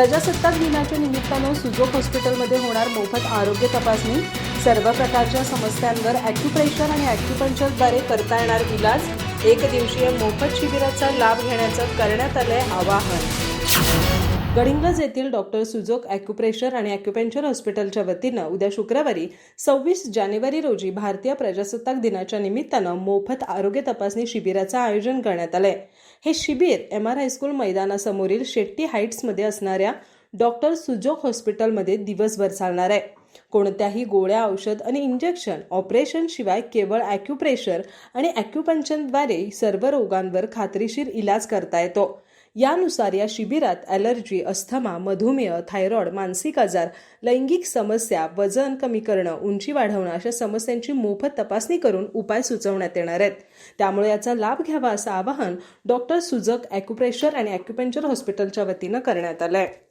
प्रजासत्ताक दिनाच्या निमित्तानं सुजोक हॉस्पिटलमध्ये होणार मोफत आरोग्य तपासणी. सर्व प्रकारच्या समस्यांवर ॲक्युप्रेशर आणि ॲक्युपंचरद्वारे करता येणार इलाज. एक दिवसीय मोफत शिबिराचा लाभ घेण्याचं करण्यात आलंय आवाहन. गडिंग्लज येथील डॉक्टर सुजोक ॲक्युप्रेशर आणि ॲक्युपेंचर हॉस्पिटलच्या वतीनं उद्या शुक्रवारी सव्वीस जानेवारी रोजी भारतीय प्रजासत्ताक दिनाच्या निमित्तानं मोफत आरोग्य तपासणी शिबिराचं आयोजन करण्यात आलंय. हे शिबिर एम आर हायस्कूल मैदानासमोरील शेट्टी हाईट्समध्ये असणाऱ्या डॉक्टर सुजोक हॉस्पिटलमध्ये दिवसभर चालणार आहे. कोणत्याही गोळ्या औषध आणि इंजेक्शन ऑपरेशन शिवाय केवळ ॲक्युप्रेशर आणि ॲक्युपंक्चरद्वारे सर्व रोगांवर खात्रीशीर इलाज करता येतो. यानुसार या शिबिरात ॲलर्जी अस्थमा मधुमेह थायरॉइड मानसिक आजार लैंगिक समस्या वजन कमी करणं उंची वाढवणं अशा समस्यांची मोफत तपासणी करून उपाय सुचवण्यात येणार आहेत. त्यामुळे याचा लाभ घ्यावा असं आवाहन डॉक्टर सुजक ॲक्युप्रेशर आणि ॲक्युपेंचर हॉस्पिटलच्या वतीनं करण्यात आलं आहे